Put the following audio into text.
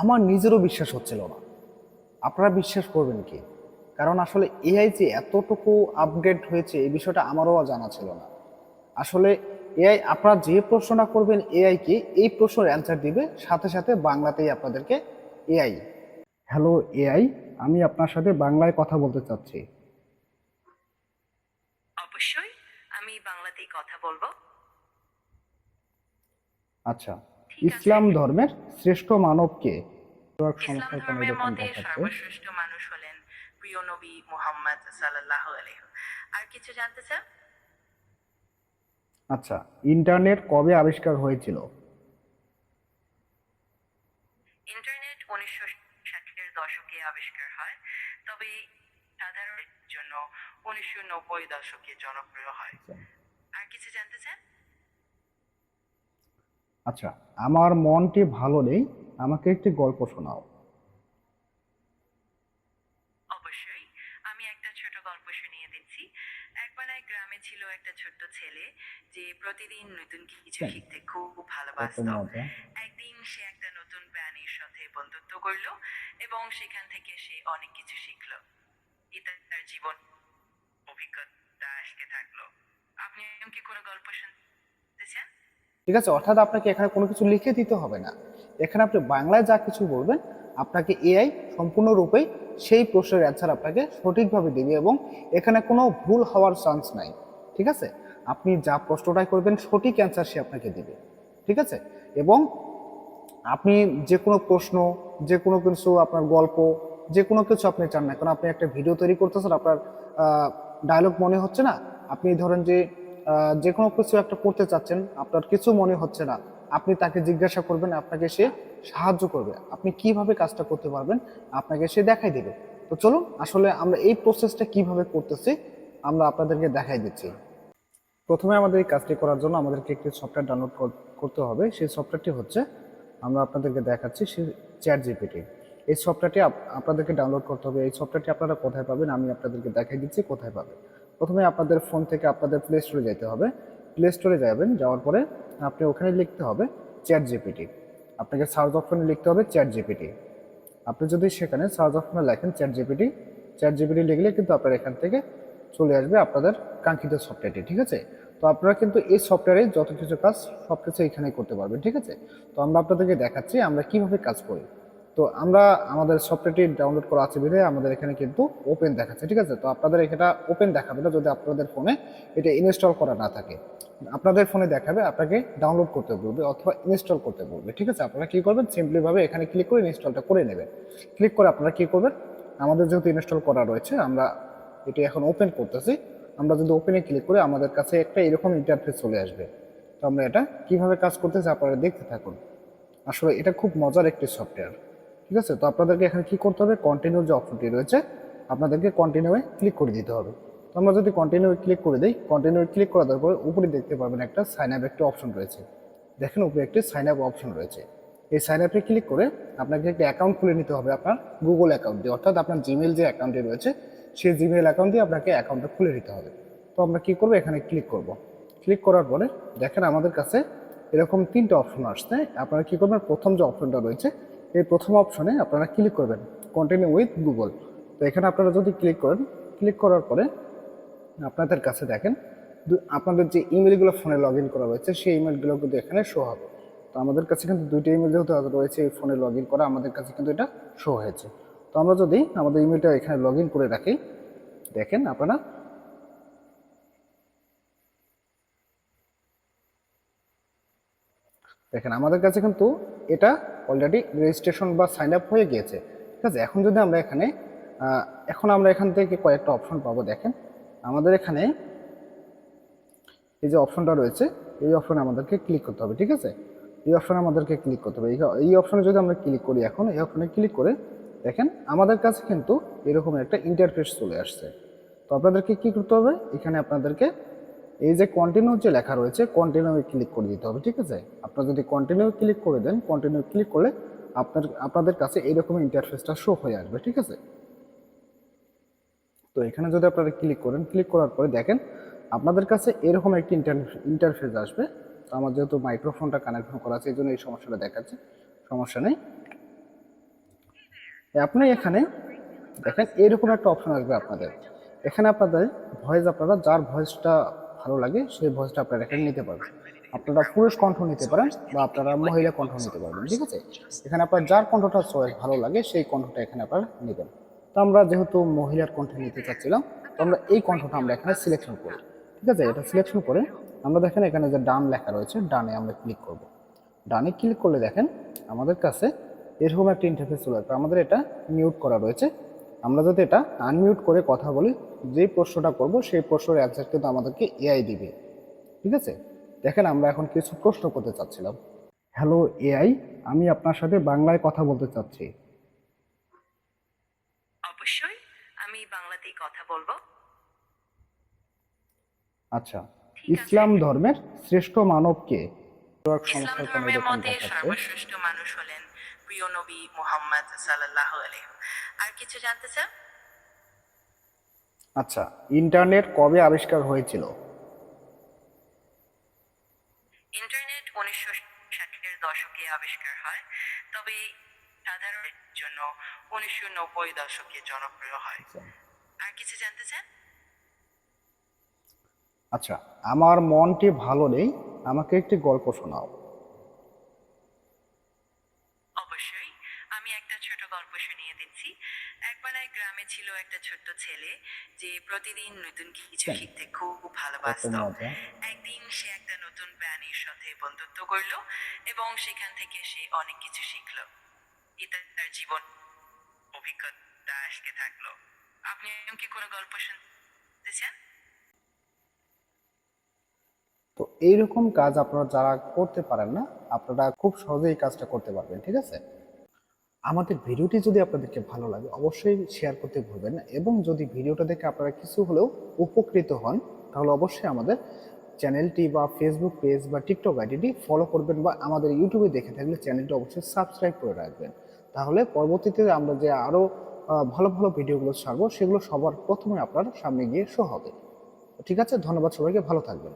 আমার নিজেরও বিশ্বাস হচ্ছিল না। আপনারা বিশ্বাস করবেন কি? কারণ আসলে এআই যে এতটুকু আপগ্রেড হয়েছে এই বিষয়টা আমারও জানা ছিল না। আসলে এআই আপনারা যে প্রশ্নটা করবেন এআইকে এই প্রশ্নের অ্যান্সার দিবে সাথে সাথে বাংলাতেই আপনাদেরকে এআই হ্যালো এআই আমি আপনার সাথে বাংলায় কথা বলতে চাচ্ছি। অবশ্যই আমি বাংলাতেই কথা বলব। আচ্ছা। ইসলাম ধর্মের শ্রেষ্ঠ মানব কে ইসলাম ধর্মের মতে সর্বশ্রেষ্ঠ মানুষ হলেন প্রিয় নবী মুহাম্মদ সাল্লাল্লাহু আলাইহি আর কিছু জানতে চান? আচ্ছা ইন্টারনেট কবে আবিষ্কার হয়েছিল? ইন্টারনেট উনিশশো ষাটের দশকে আবিষ্কার হয় তবে সাধারণের জন্য উনিশশো নব্বই দশকে জনপ্রিয় হয়। আর কিছু জানতে চান? আচ্ছা আমার মনটি ভালো নেই আমাকে একটি গল্প শোনাও। অবশ্যই আমি একটা ছোট গল্প শুনিয়ে দিচ্ছি। একবার এক গ্রামে ছিল একটা ছোট্ট ছেলে যে প্রতিদিন নতুন কিছু শিখতে খুব ভালোবাসতো। একদিন সে একটা নতুন প্রাণীর সাথে বন্ধুত্ব করল এবং সেখান থেকে সে অনেক কিছু শিখলো। এটা তার জীবন অভিজ্ঞতা আজকে থাকল। আপনি কি কোনো গল্প শুনতে চান? ঠিক আছে? অর্থাৎ আপনাকে এখানে কোনো কিছু লিখে দিতে হবে না। এখানে আপনি বাংলায় যা কিছু বলবেন, আপনাকে এআই সম্পূর্ণরূপে সেই প্রশ্নের অ্যান্সার আপনাকে সঠিকভাবে দেবে এবং এখানে কোনো ভুল হওয়ার চান্স নাই। ঠিক আছে? আপনি যা প্রশ্নটাই করবেন, সঠিক অ্যান্সার সে আপনাকে দেবে। ঠিক আছে? এবং আপনি যে কোনো প্রশ্ন, যে কোনো কিছু আপনার গল্প, যে কোনো কিছু আপনি চান না কারণ আপনি একটা ভিডিও তৈরি করতেছেন, আপনার ডায়লগ মনে হচ্ছে না? আপনি ধরেন যে যে কোনো কিছু একটা করতে চাচ্ছেন, আপনার কিছু মনে হচ্ছে না, আপনি তাকে জিজ্ঞাসা করবেন, আপনাকে সে সাহায্য করবে। আপনি কীভাবে কাজটা করতে পারবেন, আপনাকে সে দেখাই দেবে। তো চলুন, আসলে আমরা এই প্রসেসটা কীভাবে করতেছি, আমরা আপনাদেরকে দেখাই দিচ্ছি। প্রথমে আমাদের এই কাজটি করার জন্য আমাদেরকে একটি সফটওয়্যার ডাউনলোড করতে হবে। সেই সফটওয়্যারটি হচ্ছে, আমরা আপনাদেরকে দেখাচ্ছি সে চ্যাট জিপিটি এই সফটওয়্যারটি আপনাদেরকে ডাউনলোড করতে হবে। এই সফটওয়্যারটি আপনারা কোথায় পাবেন, আমি আপনাদেরকে দেখাই দিচ্ছি কোথায় পাবেন। প্রথমে আপনাদের ফোন থেকে আপনাদের প্লে স্টোরে যেতে হবে। প্লে স্টোরে যাবেন, যাওয়ার পরে আপনি ওখানে লিখতে হবে চ্যাট জিপিটি আপনাকে সার্চ অপশনে লিখতে হবে চ্যাট জিপিটি আপনি যদি সেখানে সার্চ অপশনে লেখেন চ্যাট জিপিটি চ্যাট জিপিটি লিখলে কিন্তু আপনার এখান থেকে চলে আসবে আপনাদের কাঙ্ক্ষিত সফটওয়্যারটি ঠিক আছে? তো আপনারা কিন্তু এই সফটওয়্যারে যত কিছু কাজ সব কিছু এখানেই করতে পারবেন, ঠিক আছে? তো আমরা আপনাদেরকে দেখাচ্ছি আমরা কীভাবে কাজ করি। তো আমরা আমাদের সফটওয়্যারটি ডাউনলোড করা আছে বিধে আমাদের এখানে কিন্তু ওপেন দেখাচ্ছে, ঠিক আছে? তো আপনাদের এটা ওপেন দেখাবে না যদি আপনাদের ফোনে এটা ইনস্টল করা না থাকে। আপনাদের ফোনে দেখাবে, আপনাকে ডাউনলোড করতে বলবে অথবা ইনস্টল করতে বলবে, ঠিক আছে? আপনারা কী করবেন? সিম্পলি ভাবে এখানে ক্লিক করে ইনস্টলটা করে নেবেন। ক্লিক করে আপনারা কী করবেন? আমাদের যেহেতু ইনস্টল করা রয়েছে, আমরা এটি এখন ওপেন করতেছি। আমরা যদি ওপেনে ক্লিক করে আমাদের কাছে একটা এরকম ইন্টারফেস চলে আসবে। তো আমরা এটা কীভাবে কাজ করতেছি আপনারা দেখতে থাকুন। আসলে এটা খুব মজার একটি সফটওয়্যার ঠিক আছে? তো আপনাদেরকে এখানে কি করতে হবে? কন্টিনিউ যে অপশনটি রয়েছে, আপনাদেরকে কন্টিনিউয়ে ক্লিক করে দিতে হবে। তো আমরা যদি কন্টিনিউ ক্লিক করে দিই কন্টিনিউ ক্লিক করার পরে উপরে দেখতে পাবেন একটা সাইন আপ একটা অপশন রয়েছে। দেখেন উপরে একটি সাইন আপ অপশন রয়েছে। এই সাইন আপে ক্লিক করে আপনাকে একটা অ্যাকাউন্ট খুলে নিতে হবে আপনার গুগল অ্যাকাউন্ট দিয়ে। অর্থাৎ আপনার জিমেল যে অ্যাকাউন্টে রয়েছে, সেই জিমেল অ্যাকাউন্ট দিয়ে আপনাকে অ্যাকাউন্টটা খুলে নিতে হবে। তো আমরা কী করব? এখানে ক্লিক করব। ক্লিক করার পরে দেখেন আমাদের কাছে এরকম তিনটে অপশন আসছে। আপনারা কী করবেন? প্রথম যে অপশনটা রয়েছে এই প্রথম অপশনে আপনারা ক্লিক করবেন কন্টিনিউ উইথ গুগল তো এখানে আপনারা যদি ক্লিক করেন ক্লিক করার পরে আপনাদের কাছে দেখেন আপনাদের যে ইমেলগুলো ফোনে লগ ইন করা রয়েছে, সেই ইমেলগুলো কিন্তু এখানে শো হবে। তো আমাদের কাছে কিন্তু দুইটা ইমেল যেহেতু রয়েছে, এই ফোনে লগ ইন করা আমাদের কাছে কিন্তু এটা শো হয়েছে। তো আমরা যদি আমাদের ইমেলটা এখানে লগ ইন করে রাখি, দেখেন আপনারা দেখেন, আমাদের কাছে কিন্তু এটা অলরেডি রেজিস্ট্রেশন বা সাইন আপ হয়ে গিয়েছে। ঠিক আছে? এখন যদি আমরা এখানে এখন আমরা এখান থেকে কয়েকটা অপশন পাবো, দেখেন। আমাদের এখানে এই যে অপশনটা রয়েছে, এই অপশনে আমাদেরকে ক্লিক করতে হবে, ঠিক আছে? এই অপশনে আমাদেরকে ক্লিক করতে হবে। এই- অপশনে যদি আমরা ক্লিক করি এখন, এই অপশনে ক্লিক করে, দেখেন, আমাদের কাছে কিন্তু এরকম একটা ইন্টারফেস চলে আসছে। তো আপনাদেরকে কি করতে হবে? এখানে আপনাদেরকে এই যে কন্টিনিউ যে লেখা রয়েছে কন্টিনিউ ক্লিক করে দিতে হবে, ঠিক আছে? আপনারা যদি কন্টিনিউ ক্লিক করে দেন কন্টিনিউ ক্লিক করলে আপনার, আপনাদের কাছে এইরকম ইন্টারফেসটা শো হয়ে আসবে, ঠিক আছে? তো এখানে যদি আপনারা ক্লিক করেন ক্লিক করার পরে দেখেন, আপনাদের কাছে এরকম একটি ইন্টারফেস আসবে। তো আমার যেহেতু মাইক্রোফোনটা কানেকশন করা আছে, এই জন্য এই সমস্যাটা দেখাচ্ছে, সমস্যা নেই। আপনি এখানে দেখেন, এরকম একটা অপশন আসবে আপনাদের। এখানে আপনাদের ভয়েস আপনারা যার ভয়েসটা ভালো লাগে, সেই ভয়েসটা আপনারা এখানে নিতে পারবেন। আপনারা পুরুষ কণ্ঠ নিতে পারেন বা আপনারা মহিলা কণ্ঠ নিতে পারবেন, ঠিক আছে? এখানে আপনার যার কণ্ঠটা চয়েস ভালো লাগে, সেই কণ্ঠটা এখানে আপনারা নেবেন। তো আমরা যেহেতু মহিলার কণ্ঠ নিতে চাচ্ছিলাম, তো আমরা এই কণ্ঠটা আমরা এখানে সিলেকশন করি, ঠিক আছে? এটা সিলেকশন করে আমরা দেখেন এখানে যে ডান লেখা রয়েছে, ডানে আমরা ক্লিক করব। ডানে ক্লিক করলে দেখেন আমাদের কাছে এরকম একটা ইন্টারফেস চলে আসবে। আমাদের এটা মিউট করা রয়েছে। আমরা যদি এটা আনমিউট করে কথা বলি যে প্রশ্নটা করব সেই প্রশ্নের অ্যান্সার কিন্তু আমাদেরকে এআই দিবে। ঠিক আছে? দেখেন আমরা এখন কিছু প্রশ্ন করতে চাচ্ছিলাম। হ্যালো এআই আমি আপনার সাথে বাংলায় কথা বলতে চাচ্ছি। অবশ্যই আমি বাংলাতেই কথা বলব। আচ্ছা ইসলাম ধর্মের শ্রেষ্ঠ মানব কে? ইসলাম ধর্মের মতে সর্বশ্রেষ্ঠ মানুষ হলেন প্রিয় নবী মুহাম্মদ সাল্লাল্লাহু আলাইহি আর কিছু জানতে চান? আচ্ছা ইন্টারনেট কবে আবিষ্কার হয়েছিল? ইন্টারনেট উনিশশো ষাটের দশকে আবিষ্কার হয় তবে সাধারণের জন্য উনিশশো নব্বই দশকে জনপ্রিয় হয়। আর কিছু জানতে চান? আচ্ছা আমার মনটি ভালো নেই আমাকে একটি গল্প শোনাও অবশ্যই আমি একটা ছোট গল্প শুনিয়ে দিচ্ছি। একবার এক গ্রামে ছিল একটা ছোট্ট ছেলে যে প্রতিদিন নতুন কিছু হ্যাঁ। শিখতে খুব ভালোবাসতো। একদিন সে একটা নতুন প্রাণীর সাথে বন্ধুত্ব করল এবং সেখান থেকে সে অনেক কিছু শিখলো। এটা তার জীবন অভিজ্ঞতা আজকে থাকল। আপনি কি কোনো গল্প শুনতে চান? তো এইরকম কাজ আপনারা যারা করতে পারেন না আপনারা খুব সহজেই কাজটা করতে পারবেন ঠিক আছে? আমাদের ভিডিওটি যদি আপনাদেরকে ভালো লাগে, অবশ্যই শেয়ার করতে ভুলবেন না। এবং যদি ভিডিওটা দেখে আপনারা কিছু হলেও উপকৃত হন, তাহলে অবশ্যই আমাদের চ্যানেলটি বা ফেসবুক পেজ বা টিকটক আইডিটি ফলো করবেন বা আমাদের ইউটিউবে দেখে থাকলে চ্যানেলটি অবশ্যই সাবস্ক্রাইব করে রাখবেন। তাহলে পরবর্তীতে আমরা যে আরও ভালো ভালো ভিডিওগুলো ছাড়বো, সেগুলো সবার প্রথমে আপনার সামনে গিয়ে শো হবে। ঠিক আছে? ধন্যবাদ সবাইকে, ভালো থাকবেন।